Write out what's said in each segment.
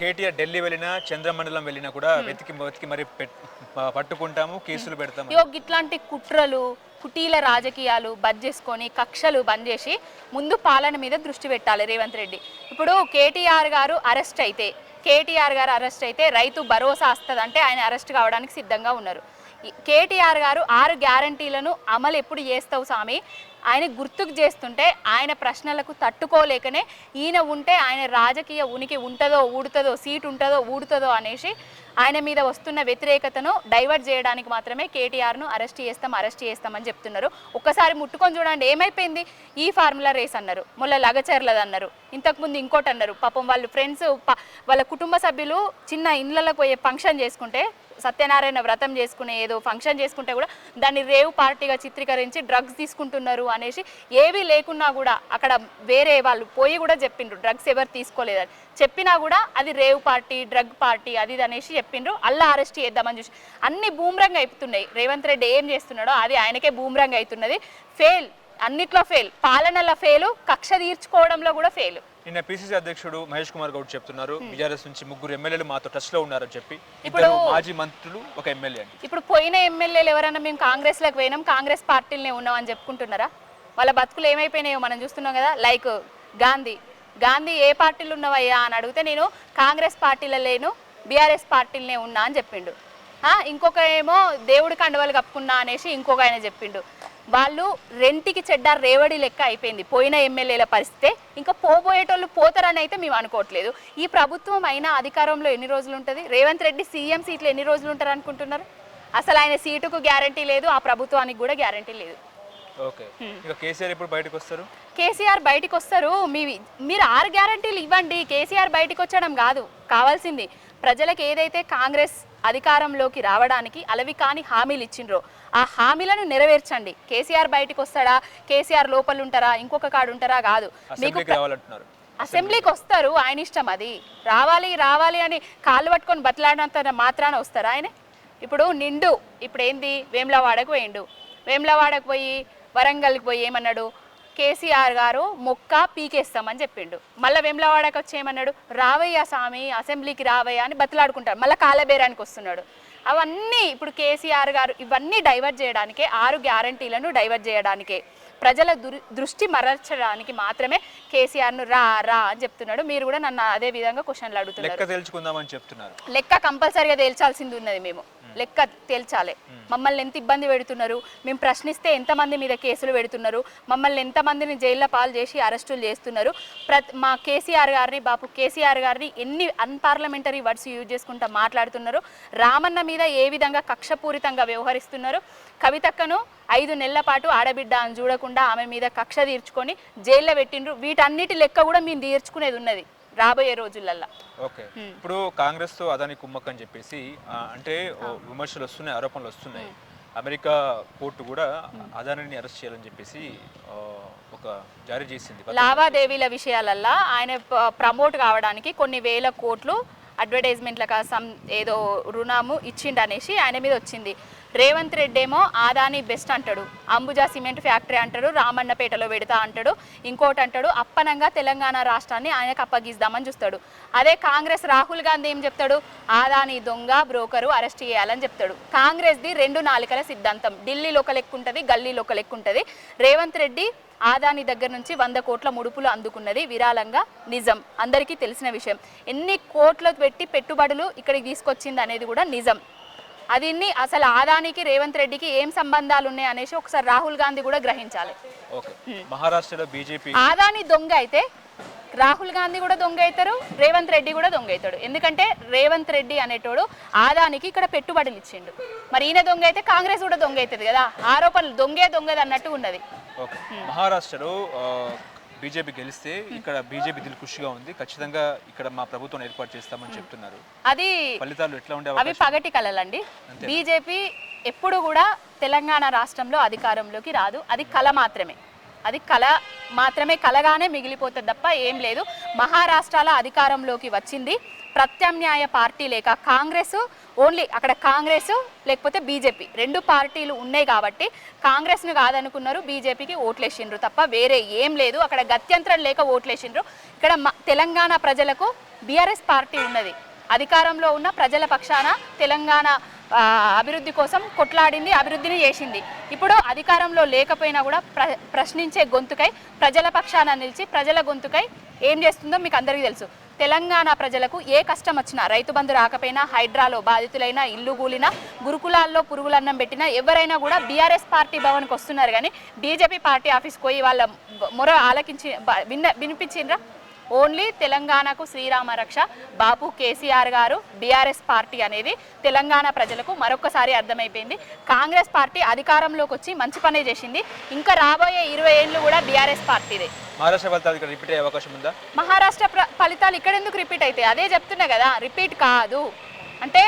కేటీఆర్ ఢిల్లీ వెళ్ళినా చంద్రమండలం వెళ్ళినా కూడా వెతికి వెతికి మరి పట్టుకుంటాము కేసులు పెడతాము. ఇగో ఇట్లాంటి కుట్రలు కుటీల రాజకీయాలు బంద్ చేసుకొని కక్షలు బంద్ చేసి ముందు పాలన మీద దృష్టి పెట్టాలి రేవంత్ రెడ్డి. ఇప్పుడు కేటీఆర్ గారు అరెస్ట్ అయితే కేటీఆర్ గారు అరెస్ట్ అయితే రైతు భరోసా వస్తుందంటే ఆయన అరెస్ట్ కావడానికి సిద్ధంగా ఉన్నారు. కేటీఆర్ గారు ఆరు గ్యారంటీలను అమలు ఎప్పుడు చేస్తావు స్వామి? ఆయన గుర్తుకు చేస్తుంటే ఆయన ప్రశ్నలకు తట్టుకోలేకనే ఈయన ఉంటే ఆయన రాజకీయ ఉనికి ఉంటుందో ఊడుతుందో సీట్ ఉంటుందో ఊడుతుందో అనేసి ఆయన మీద వస్తున్న వ్యతిరేకతను డైవర్ట్ చేయడానికి మాత్రమే కేటీఆర్ను అరెస్ట్ చేస్తాం అరెస్ట్ చేస్తామని చెప్తున్నారు. ఒక్కసారి ముట్టుకొని చూడండి ఏమైపోయింది? ఈ ఫార్ములా రేస్ అన్నారు మొల్ల లగచర్లది అన్నారు ఇంతకుముందు ఇంకోటి అన్నారు. పాపం వాళ్ళు ఫ్రెండ్స్ వాళ్ళ కుటుంబ సభ్యులు చిన్న ఇండ్లలో పోయే ఫంక్షన్ చేసుకుంటే సత్యనారాయణ వ్రతం చేసుకునే ఏదో ఫంక్షన్ చేసుకుంటే కూడా దాన్ని రేవ్ పార్టీగా చిత్రీకరించి డ్రగ్స్ తీసుకుంటున్నారు అనేసి ఏవి లేకున్నా కూడా అక్కడ వేరే వాళ్ళు పోయి కూడా చెప్పిండ్రు. డ్రగ్స్ ఎవరు తీసుకోలేదని. చెప్పినా కూడా అది రేవ్ పార్టీ డ్రగ్ పార్టీ అది ఇది అనేసి చెప్పిండ్రు. అల్లా అరెస్ట్ చేద్దామని చూసి. అన్ని బూమ్రంగ్ అయిపోతున్నాయి. రేవంత్ రెడ్డి ఏం చేస్తున్నాడో అది ఆయనకే బూమ్రంగ్ అవుతున్నది ఫెయిల్. అన్నిట్లో ఫెయిల్ పాలనలో ఫెయిల్ కక్ష తీర్చుకోవడంలో కూడా ఫెయిల్ నిన్న పిసిసి అధ్యక్షుడు మహేష్ కుమార్ గౌడ్ చెప్తున్నారు బీఆర్ఎస్ నుంచి ముగ్గురు ఎమ్మెల్యేలు మాతో టచ్లో ఉన్నారని చెప్పి. ఇప్పుడు- మాజీ మంత్రులు ఒక ఎమ్మెల్యే అండి. ఇప్పుడు పోయిన ఎమ్మెల్యేలు ఎవరైనా మేము కాంగ్రెస్లోకి పోయినాం కాంగ్రెస్ పార్టీలనే ఉన్నాం అని చెప్పుకుంటున్నారా? వాళ్ళ బతుకులు ఏమైపోయినాయో మనం చూస్తున్నాం కదా లైక్ గాంధీ. గాంధీ ఏ పార్టీలు ఉన్నవయ్యా అని అడిగితే నేను కాంగ్రెస్ పార్టీలో లేను బీఆర్ఎస్ పార్టీలనే ఉన్నా అని చెప్పిండు. ఇంకొక ఏమో దేవుడి కండవలు కప్పుకున్నా అనేసి ఇంకొక ఆయన చెప్పిండు. వాళ్ళు రెంటికి చెడ్డ రేవడి లెక్క అయిపోయింది. పోయిన ఎమ్మెల్యేల పరిస్థితే ఇంకా పోబోయేటోళ్ళు పోతారని అయితే మేము అనుకోవట్లేదు. ఈ ప్రభుత్వం అయినా అధికారంలో ఎన్ని రోజులు ఉంటుంది? రేవంత్ రెడ్డి సీఎం సీట్లు ఎన్ని రోజులు ఉంటారు అనుకుంటున్నారు? అసలు ఆయన సీటుకు గ్యారంటీ లేదు ఆ ప్రభుత్వానికి కూడా గ్యారంటీ లేదు. కేసీఆర్ ఇప్పుడు బయటకు వస్తారు? కేసీఆర్ బయటికి వస్తారు. మీ మీరు ఆరు గ్యారంటీలు ఇవ్వండి. కేసీఆర్ బయటికి వచ్చడం కాదు. కావాల్సింది ప్రజలకు ఏదైతే కాంగ్రెస్ అధికారంలోకి రావడానికి అలవి కాని హామీలు ఇచ్చిండ్రో ఆ హామీలను నెరవేర్చండి. కేసీఆర్ బయటికి వస్తాడా? కేసీఆర్ లోపల ఉంటారా? ఇంకొక కాడు ఉంటారా? కాదు. మీకు అసెంబ్లీకి వస్తారు ఆయన ఇష్టం అది. రావాలి రావాలి అని కాళ్ళు పట్టుకొని బతలాడినంత మాత్రాన వస్తారా ఆయన? ఇప్పుడు నిండు ఇప్పుడు ఏంది? వేములవాడకు పోయిండు. వేములవాడకు పోయి వరంగల్కి పోయి ఏమన్నాడు? కేసీఆర్ గారు మొక్క పీకేస్తామని చెప్పిండు. మళ్ళీ వేములవాడకు వచ్చి ఏమన్నాడు రావయ్యా స్వామి అసెంబ్లీకి రావయ్యా అని బతలాడుకుంటాడు. మళ్ళీ కాలబేరానికి వస్తున్నాడు. అవన్నీ ఇప్పుడు కేసీఆర్ గారు ఇవన్నీ డైవర్ట్ చేయడానికే ఆరు గ్యారంటీలను డైవర్ట్ చేయడానికే ప్రజల దృష్టి మరల్చడానికి మాత్రమే కేసీఆర్ను రా రా అని చెప్తున్నాడు. మీరు కూడా నన్ను అదే విధంగా క్వశ్చన్లు అడుగుతున్నారు. లెక్క కంపల్సరీగా తేల్చాల్సింది ఉన్నది మేము. లెక్క తేల్చాలి. మమ్మల్ని ఎంత ఇబ్బంది పెడుతున్నారు? మేము ప్రశ్నిస్తే ఎంతమంది మీద కేసులు పెడుతున్నారు? మమ్మల్ని ఎంతమందిని జైల్లో పాలు చేసి అరెస్టులు చేస్తున్నారు? ప్రతి మా కేసీఆర్ గారిని బాపు కేసీఆర్ గారిని ఎన్ని అన్పార్లమెంటరీ వర్డ్స్ యూజ్ చేసుకుంటా మాట్లాడుతున్నారు? రామన్న మీద ఏ విధంగా కక్షపూరితంగా వ్యవహరిస్తున్నారు? కవితక్కను ఐదు నెలల పాటు ఆడబిడ్డ అని చూడకుండా ఆమె మీద కక్ష తీర్చుకొని జైల్లో పెట్టిండ్రు. వీటన్నిటి లెక్క కూడా మేము తీర్చుకునేది ఉన్నది. రాబోయే రోజులల్లో. ఓకే. ఇప్పుడు కాంగ్రెస్తో అదాని కుమ్మక్ అని చెప్పేసి అంటే విమర్శలు వస్తున్నాయి ఆరోపణలు వస్తున్నాయి. అమెరికా కోర్టు కూడా అదానిని అరెస్ట్ చేయాలని చెప్పేసి ఒక జారీ చేసింది. లావాదేవీల విషయాలల్లో ఆయన ప్రమోట్ కావడానికి కొన్ని వేల కోట్లు అడ్వర్టైజ్మెంట్లకు సమ్ ఏదో రుణము ఇచ్చిండు అనేసి ఆయన మీద వచ్చింది. రేవంత్ రెడ్డి ఏమో ఆదాని బెస్ట్ అంటాడు. అంబుజా సిమెంట్ ఫ్యాక్టరీ అంటాడు రామన్నపేటలో పెడతా అంటాడు ఇంకోటి అంటాడు అప్పనంగా తెలంగాణ రాష్ట్రాన్ని ఆయనకు అప్పగిస్తామని చూస్తాడు. అదే కాంగ్రెస్ రాహుల్ గాంధీ ఏం చెప్తాడు? ఆదాని దొంగ బ్రోకరు అరెస్ట్ చేయాలని చెప్తాడు. కాంగ్రెస్ది రెండు నాలుకల సిద్ధాంతం. ఢిల్లీలో ఒక లెక్క ఉంటుంది గల్లీలో ఒక లెక్క ఉంటుంది రేవంత్ రెడ్డి ఆదాని దగ్గర నుంచి వంద కోట్ల ముడుపులు అందుకున్నది విరాళంగా నిజం. అందరికీ తెలిసిన విషయం. ఎన్ని కోట్లు పెట్టి పెట్టుబడులు ఇక్కడికి తీసుకొచ్చింది అనేది కూడా నిజం. అది అసలు ఆదానికి రేవంత్ రెడ్డికి ఏం సంబంధాలు ఉన్నాయి అనేసి ఒకసారి రాహుల్ గాంధీ కూడా గ్రహించాలి. మహారాష్ట్రలో బీజేపీ ఆదాని దొంగ అయితే రాహుల్ గాంధీ కూడా దొంగ అవుతారు రేవంత్ రెడ్డి కూడా దొంగ అవుతాడు. ఎందుకంటే రేవంత్ రెడ్డి అనేటోడు ఆదానికి ఇక్కడ పెట్టుబడులు ఇచ్చిండు. మరి ఈయన దొంగ అయితే కాంగ్రెస్ కూడా దొంగ అవుతుంది కదా. ఆరోపణలు దొంగే దొంగది అన్నట్టు ఉన్నది. మహారాష్ట్రలో బీజేపీ గెలిస్తే ఇక్కడ బీజేపీ దిల్ ఖుషిగా ఉంది. ఖచ్చితంగా ఇక్కడ మా ప్రభుత్వం ఏర్పాటు చేస్తామని చెప్తున్నారు. అది ఫలితాలు ఎట్లా ఉండే అవి పగటి కళలండి బీజేపీ ఎప్పుడు కూడా తెలంగాణ రాష్ట్రంలో అధికారంలోకి రాదు. అది కళ మాత్రమే. అది కళ మాత్రమే కలగానే మిగిలిపోతుంది తప్ప ఏం లేదు. మహారాష్ట్రాల అధికారంలోకి వచ్చింది. ప్రత్యామ్నాయ పార్టీ లేక కాంగ్రెస్ ఓన్లీ అక్కడ కాంగ్రెస్ లేకపోతే బీజేపీ. రెండు పార్టీలు ఉన్నాయి కాబట్టి కాంగ్రెస్ను కాదనుకున్నారు బీజేపీకి ఓట్లేసిండ్రు తప్ప వేరే ఏం లేదు. అక్కడ గత్యంతరం లేక ఓట్లేసిండ్రు. ఇక్కడ మ- తెలంగాణ ప్రజలకు బీఆర్ఎస్ పార్టీ ఉన్నది. అధికారంలో ఉన్న ప్రజల పక్షాన తెలంగాణ అభివృద్ధి కోసం కొట్లాడింది అభివృద్ధిని చేసింది. ఇప్పుడు అధికారంలో లేకపోయినా కూడా ప్ర ప్రశ్నించే గొంతుకై ప్రజల పక్షాన నిలిచి ప్రజల గొంతుకై ఏం చేస్తుందో మీకు అందరికీ తెలుసు. తెలంగాణ ప్రజలకు ఏ కష్టం వచ్చినా రైతు బంధు రాకపోయినా హైడ్రాలో బాధితులైనా ఇల్లు కూలినా గురుకులాల్లో పురుగులన్నం పెట్టినా ఎవరైనా కూడా బీఆర్ఎస్ పార్టీ భవన్కి వస్తున్నారు కానీ బీజేపీ పార్టీ ఆఫీస్కి పోయి వాళ్ళ మొర ఆలకించి విన్న వినిపించిండ్రా? ఓన్లీ తెలంగాణకు శ్రీరామ రక్ష. బాపు కేసీఆర్ గారు బీఆర్ఎస్ పార్టీ అనేది తెలంగాణ ప్రజలకు మరొకసారి అర్థమైపోయింది. కాంగ్రెస్ పార్టీ అధికారంలోకి వచ్చి మంచి పనే చేసింది. ఇంకా రాబోయే ఇరవై ఏళ్ళు కూడా బీఆర్ఎస్ పార్టీదే. మహారాష్ట్ర ఫలితాలు ఇక్కడ రిపీట్ అయ్యే అవకాశం ఉందా? మహారాష్ట్ర ఫలితాలు ఇక్కడ ఎందుకు రిపీట్ అవుతాయి? అదే చెప్తున్నా కదా రిపీట్ కాదు. అంటే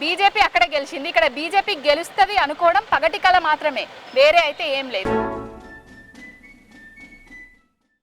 బీజేపీ అక్కడ గెలిచింది. ఇక్కడ బీజేపీ గెలుస్తుంది అనుకోవడం పగటి కళ మాత్రమే. వేరే అయితే ఏం లేదు.